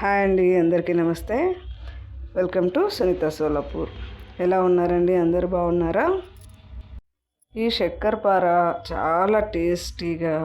Hi అండి అందరికీ నమస్తే. Welcome to Sunitha Solapur. ఎలా ఉన్నారండి? అందరు బాగున్నారా? ఈ చక్కెరపార చాలా టేస్టీగా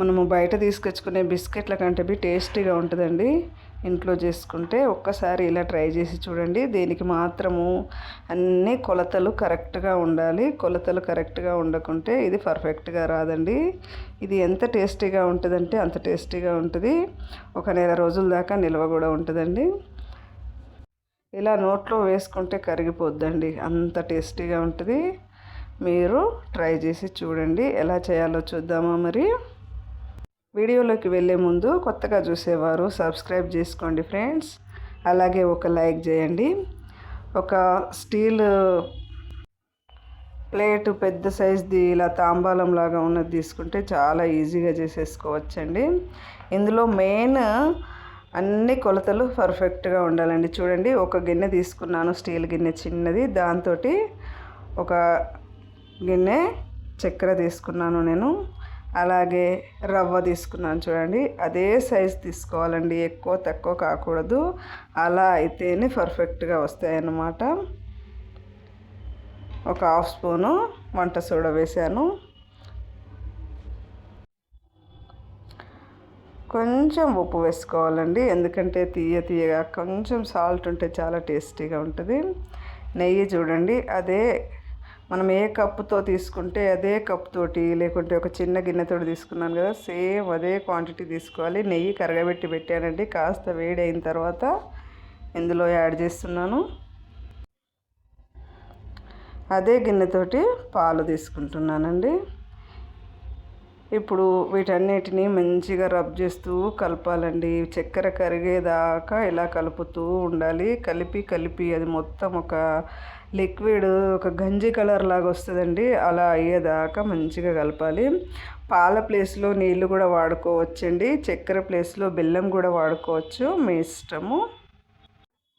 మనము బయట తీసుకొచ్చుకునే బిస్కెట్ల కంటే బి టేస్టీగా ఉంటుందండి. ఇంట్లో చేసుకుంటే ఒక్కసారి ఇలా ట్రై చేసి చూడండి. దీనికి మాత్రము అన్ని కొలతలు కరెక్ట్గా ఉండాలి. కొలతలు కరెక్ట్గా ఉండకుంటే ఇది పర్ఫెక్ట్గా రాదండి. ఇది ఎంత టేస్టీగా ఉంటుందంటే అంత టేస్టీగా ఉంటుంది. ఒక నెల రోజుల దాకా నిల్వ కూడా ఉంటుందండి. ఇలా నోట్లో వేసుకుంటే కరిగిపోద్దండి. అంత టేస్టీగా ఉంటుంది. మీరు ట్రై చేసి చూడండి. ఎలా చేయాలో చూద్దామా మరి? వీడియోలోకి వెళ్ళే ముందు కొత్తగా చూసేవారు సబ్స్క్రైబ్ చేసుకోండి ఫ్రెండ్స్. అలాగే ఒక లైక్ చేయండి. ఒక స్టీల్ ప్లేట్ పెద్ద సైజ్ది ఇలా తాంబాలం లాగా ఉన్నది తీసుకుంటే చాలా ఈజీగా చేసేసుకోవచ్చండి. ఇందులో మెయిన్ అన్ని కొలతలు పర్ఫెక్ట్గా ఉండాలండి. చూడండి ఒక గిన్నె తీసుకున్నాను స్టీల్ గిన్నె చిన్నది. దాంతో ఒక గిన్నె చక్కెర తీసుకున్నాను నేను. అలాగే రవ్వ తీసుకున్నాను చూడండి. అదే సైజ్ తీసుకోవాలండి. ఎక్కువ తక్కువ కాకూడదు. అలా అయితేనే పర్ఫెక్ట్గా వస్తాయన్నమాట. ఒక హాఫ్ స్పూను వంట సోడా వేసాను. కొంచెం ఉప్పు వేసుకోవాలండి. ఎందుకంటే తీయ తీయగా కొంచెం సాల్ట్ ఉంటే చాలా టేస్టీగా ఉంటుంది. నెయ్యి చూడండి. అదే మనం ఏ కప్పుతో తీసుకుంటే అదే కప్పుతోటి లేకుంటే ఒక చిన్న గిన్నెతో తీసుకున్నాను కదా సేమ్ అదే క్వాంటిటీ తీసుకోవాలి. నెయ్యి కరగబెట్టి పెట్టానండి. కాస్త వేడి అయిన తర్వాత ఇందులో యాడ్ చేస్తున్నాను. అదే గిన్నెతోటి పాలు తీసుకుంటున్నానండి. ఇప్పుడు వీటన్నిటిని మంచిగా రబ్ చేస్తూ కలపాలండి. చక్కెర కరిగేదాకా ఇలా కలుపుతూ ఉండాలి. కలిపి కలిపి అది మొత్తం ఒక లిక్విడ్ ఒక గంజి కలర్ లాగా వస్తుందండి. అలా అయ్యేదాకా మంచిగా కలపాలి. పాల ప్లేస్లో నీళ్ళు కూడా వాడుకోవచ్చండి. చక్కెర ప్లేస్లో బెల్లం కూడా వాడుకోవచ్చు. మీ ఇష్టము.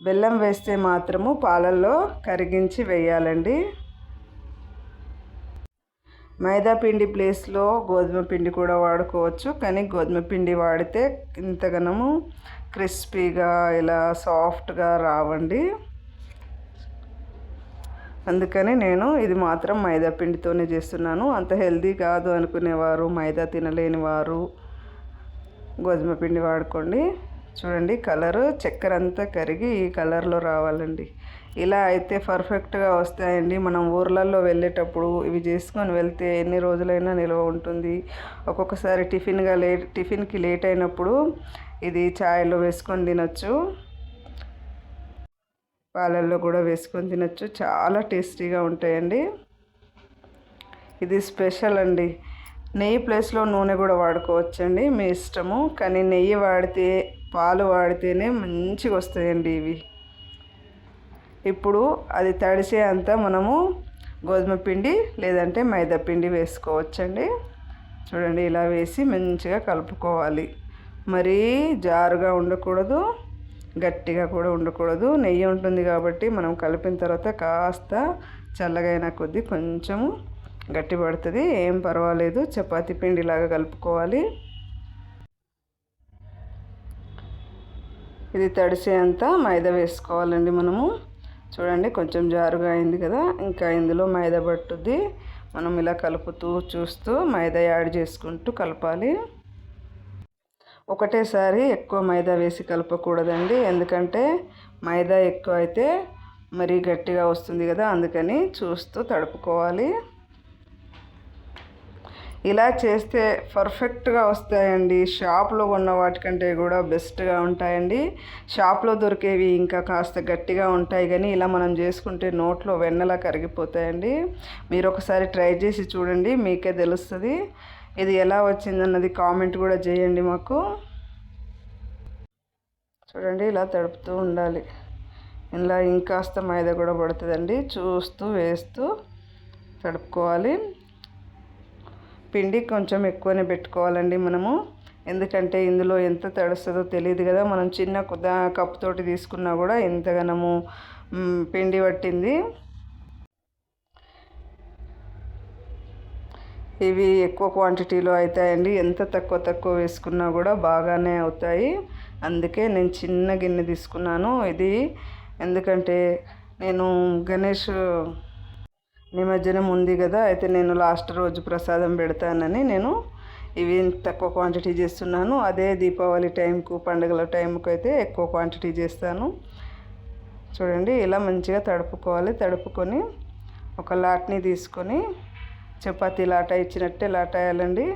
బెల్లం వేస్తే మాత్రము పాలల్లో కరిగించి వేయాలండి. మైదా పిండి ప్లేస్లో గోధుమ పిండి కూడా వాడుకోవచ్చు. కానీ గోధుమ పిండి వాడితే ఇంతగనము క్రిస్పీగా ఇలా సాఫ్ట్గా రావండి. అందుకని నేను ఇది మాత్రం మైదా పిండితోనే చేస్తున్నాను. అంత హెల్దీ కాదు అనుకునేవారు మైదా తినలేని వారు గోధుమ పిండి వాడుకోండి. చూడండి కలరు చక్కెర అంతా కరిగి ఈ కలర్లో రావాలండి. ఇలా అయితే పర్ఫెక్ట్గా వస్తాయండి. మనం ఊర్లలో వెళ్ళేటప్పుడు ఇవి చేసుకొని వెళ్తే ఎన్ని రోజులైనా నిల్వ ఉంటుంది. ఒక్కొక్కసారి టిఫిన్గా లేట్ టిఫిన్కి లేట్ అయినప్పుడు ఇది ఛాయ్లో వేసుకొని తినచ్చు. పాలల్లో కూడా వేసుకొని తినచ్చు. చాలా టేస్టీగా ఉంటాయండి. ఇది స్పెషల్ అండి. నెయ్యి ప్లేస్లో నూనె కూడా వాడుకోవచ్చండి. మీ ఇష్టము. కానీ నెయ్యి వాడితే పాలు వాడితేనే మంచిగా వస్తాయండి ఇవి. ఇప్పుడు అది తడిసే అంతా మనము గోధుమ పిండి లేదంటే మైదా పిండి వేసుకోవచ్చండి. చూడండి ఇలా వేసి మంచిగా కలుపుకోవాలి. మరీ జారుగా ఉండకూడదు గట్టిగా కూడా ఉండకూడదు. నెయ్యి ఉంటుంది కాబట్టి మనం కలిపిన తర్వాత కాస్త చల్లగైన కొద్దీ కొంచెము గట్టి పడుతుంది. ఏం పర్వాలేదు చపాతి పిండిలాగా కలుపుకోవాలి. ఇది తడిసేంత మైదా వేసుకోవాలండి మనము. చూడండి కొంచెం జారుగా అయింది కదా. ఇంకా ఇందులో మైదా పట్టుద్ది. మనం ఇలా కలుపుతూ చూస్తూ మైదా యాడ్ చేసుకుంటూ కలపాలి. ఒకటేసారి ఎక్కువ మైదా వేసి కలపకూడదండి. ఎందుకంటే మైదా ఎక్కువ అయితే మరీ గట్టిగా వస్తుంది కదా అందుకని చూస్తూ తడుపుకోవాలి. ఇలా చేస్తే పర్ఫెక్ట్గా వస్తాయండి. షాప్లో ఉన్న వాటికంటే కూడా బెస్ట్గా ఉంటాయండి. షాప్లో దొరికేవి ఇంకా కాస్త గట్టిగా ఉంటాయి కానీ ఇలా మనం చేసుకుంటే నోట్లో వెన్నలా కరిగిపోతాయండి. మీరు ఒకసారి ట్రై చేసి చూడండి మీకే తెలుస్తుంది. ఇది ఎలా వచ్చిందన్నది కామెంట్ కూడా చేయండి మాకు. చూడండి ఇలా తడుపుతూ ఉండాలి. ఇలా ఇంకాస్త మైదా కూడా పడుతుందండి. చూస్తూ వేస్తూ తడుపుకోవాలి. పిండి కొంచెం ఎక్కువనే పెట్టుకోవాలండి మనము. ఎందుకంటే ఇందులో ఎంత తడుస్తుందో తెలియదు కదా. మనం చిన్న కప్పుతోటి తీసుకున్నా కూడా ఎంతగానము పిండి పట్టింది. ఇవి ఎక్కువ క్వాంటిటీలో అవుతాయండి ఎంత తక్కువ తక్కువ వేసుకున్నా కూడా బాగానే అవుతాయి. అందుకే నేను చిన్న గిన్నె తీసుకున్నాను. ఇది ఎందుకంటే నేను గణేష్ నిమజ్జనం ఉంది కదా అయితే నేను లాస్ట్ రోజు ప్రసాదం పెడతానని నేను ఇవి తక్కువ క్వాంటిటీ చేస్తున్నాను. అదే దీపావళి టైంకు పండుగల టైంకు అయితే ఎక్కువ క్వాంటిటీ చేస్తాను. చూడండి ఇలా మంచిగా తడుపుకోవాలి. తడుపుకొని ఒక లాట్ని తీసుకొని చపాతీ లాట ఇచ్చినట్టే లాట వేయాలండి.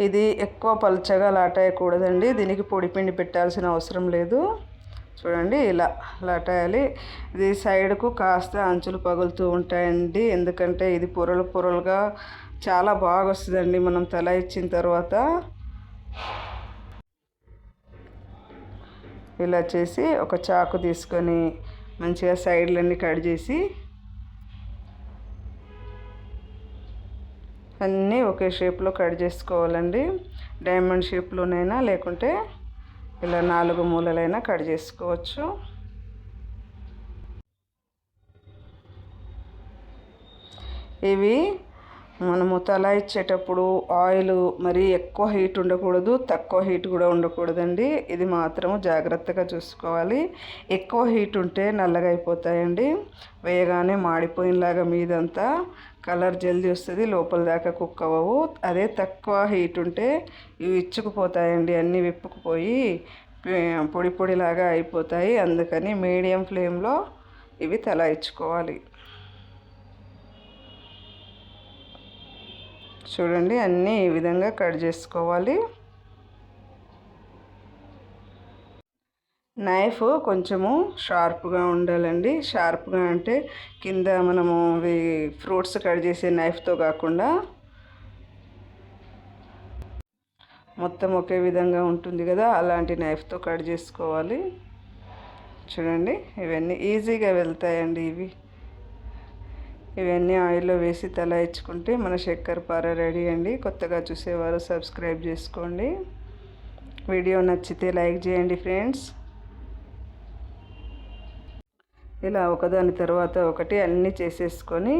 ఇది ఎక్కువ పలుచగా లాటాయకూడదండి. దీనికి పొడి పిండి పెట్టాల్సిన అవసరం లేదు. చూడండి ఇలా లాటాయాలి. ఇది సైడ్కు కాస్త అంచులు పగులుతూ ఉంటాయండి. ఎందుకంటే ఇది పొరలు పొరలుగా చాలా బాగా వస్తుందండి మనం తల ఇచ్చిన తర్వాత. ఇలా చేసి ఒక చాకు తీసుకొని మంచిగా సైడ్లన్నీ కట్ చేసి అన్నీ ఒకే షేప్లో కట్ చేసుకోవాలండి. డైమండ్ షేప్లోనైనా లేకుంటే ఇలా నాలుగు మూలలైనా కట్ చేసుకోవచ్చు. ఇవి మనము తల ఇచ్చేటప్పుడు ఆయిల్ మరీ ఎక్కువ హీట్ ఉండకూడదు తక్కువ హీట్ కూడా ఉండకూడదండి. ఇది మాత్రం జాగ్రత్తగా చూసుకోవాలి. ఎక్కువ హీట్ ఉంటే నల్లగా అయిపోతాయండి వేయగానే మాడిపోయినలాగా మీదంతా కలర్ జల్దీ వస్తుంది లోపల దాకా కుక్ అవ్వవు. అదే తక్కువ హీట్ ఉంటే ఇవి ఇచ్చుకుపోతాయండి అన్నీ విప్పుకుపోయి పొడి పొడిలాగా అయిపోతాయి. అందుకని మీడియం ఫ్లేమ్లో ఇవి తల ఇచ్చుకోవాలి. చూడండి అన్నీ ఈ విధంగా కట్ చేసుకోవాలి. నైఫ్ కొంచెము షార్ప్గా ఉండాలండి. షార్ప్గా అంటే కింద మనము ఫ్రూట్స్ కట్ చేసే నైఫ్తో కాకుండా మొత్తం ఒకే విధంగా ఉంటుంది కదా అలాంటి నైఫ్తో కట్ చేసుకోవాలి. చూడండి ఇవన్నీ ఈజీగా వెళ్తాయండి ఇవి. ఇవన్నీ ఆయిల్లో వేసి తల ఇచ్చుకుంటే మన చక్కెర పార రెడీ అండి. కొత్తగా చూసేవారు సబ్స్క్రైబ్ చేసుకోండి. వీడియో నచ్చితే లైక్ చేయండి ఫ్రెండ్స్. ఇలా ఒకదాని తర్వాత ఒకటి అన్నీ చేసేసుకొని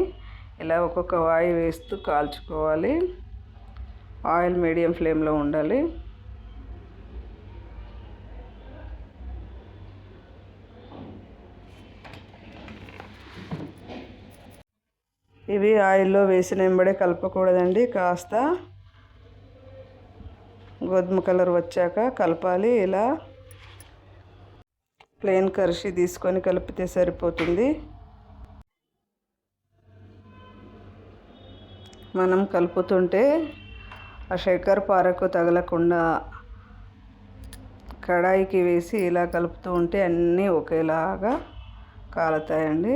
ఇలా ఒక్కొక్క వాయి వేస్తూ కాల్చుకోవాలి. ఆయిల్ మీడియం ఫ్లేమ్లో ఉండాలి. ఇవి ఆయిల్లో వేసిన వెంబడే కలపకూడదండి. కాస్త గోధుమ కలర్ వచ్చాక కలపాలి. ఇలా ప్లెయిన్ కరిషి తీసుకొని కలిపితే సరిపోతుంది. మనం కలుపుతుంటే ఆ శక్కర పారకు తగలకుండా కడాయికి వేసి ఇలా కలుపుతూ ఉంటే అన్నీ ఒకేలాగా కాలుతాయండి.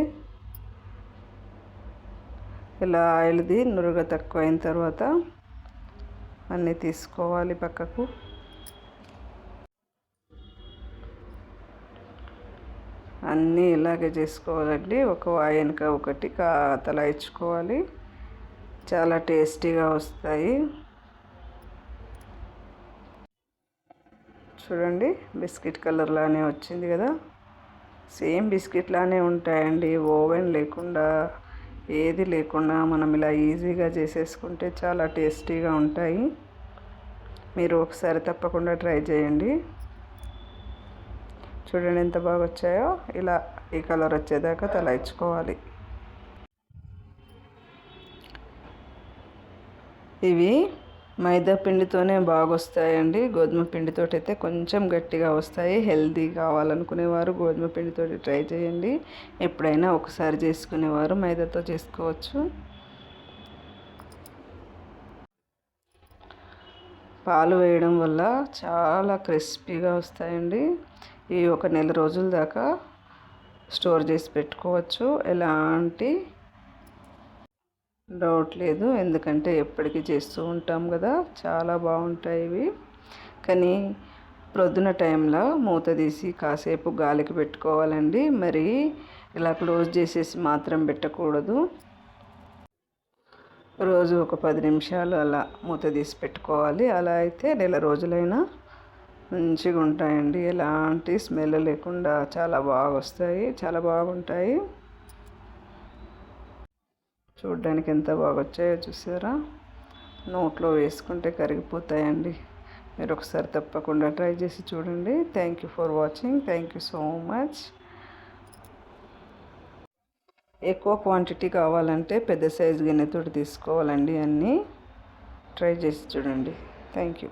ఇలా ఆయిల్ది నురుగ తక్కువ అయిన తర్వాత అన్నీ తీసుకోవాలి పక్కకు. అన్నీ ఇలాగే చేసుకోవాలండి. ఒక వాయనక ఒకటి తల ఇచ్చుకోవాలి. చాలా టేస్టీగా వస్తాయి. చూడండి బిస్కెట్ కలర్ లానే వచ్చింది కదా. సేమ్ బిస్కెట్ లానే ఉంటాయండి. ఓవెన్ లేకుండా ఏది లేకుండా మనం ఇలా ఈజీగా చేసేసుకుంటే చాలా టేస్టీగా ఉంటాయి. మీరు ఒకసారి తప్పకుండా ట్రై చేయండి. చూడండి ఎంత బాగా వచ్చాయో. ఇలా ఈ కలర్ వచ్చేదాకా తల ఇచ్చుకోవాలి. ఇవి మైదా పిండితోనే బాగా వస్తాయండి గోధుమ పిండితో అయితే కొంచెం గట్టిగా వస్తాయి. హెల్దీ కావాలనుకునేవారు గోధుమ పిండితో ట్రై చేయండి. ఎప్పుడైనా ఒకసారి చేసుకునేవారు మైదాతో చేసుకోవచ్చు. పాలు వేయడం వల్ల చాలా క్రిస్పీగా వస్తాయండి. ఈ ఒక నెల రోజుల దాకా స్టోర్ చేసి పెట్టుకోవచ్చు. ఎలాంటి డౌట్ లేదు. ఎందుకంటే ఎప్పటికీ చేస్తూ ఉంటాం కదా. చాలా బాగుంటాయి ఇవి. కానీ ప్రొద్దున టైంలో మూత తీసి కాసేపు గాలికి పెట్టుకోవాలండి. మరి ఇలా క్లోజ్ చేసేసి మాత్రం పెట్టకూడదు. రోజు ఒక పది నిమిషాలు అలా మూత తీసి పెట్టుకోవాలి. అలా అయితే నెల రోజులైనా మంచిగా ఉంటాయండి ఎలాంటి స్మెల్ లేకుండా చాలా బాగా వస్తాయి చాలా బాగుంటాయి. చూడడానికి ఎంత బాగా వచ్చాయో చూసారా? నోట్లో వేసుకుంటే కరిగిపోతాయండి. మీరు ఒకసారి తప్పకుండా ట్రై చేసి చూడండి. Thank you for watching thank you so much ఎక్కువ క్వాంటిటీ కావాలంటే పెద్ద సైజు గిన్నెతోటి తీసుకోవాలండి అన్నీ. ట్రై చేసి చూడండి. Thank you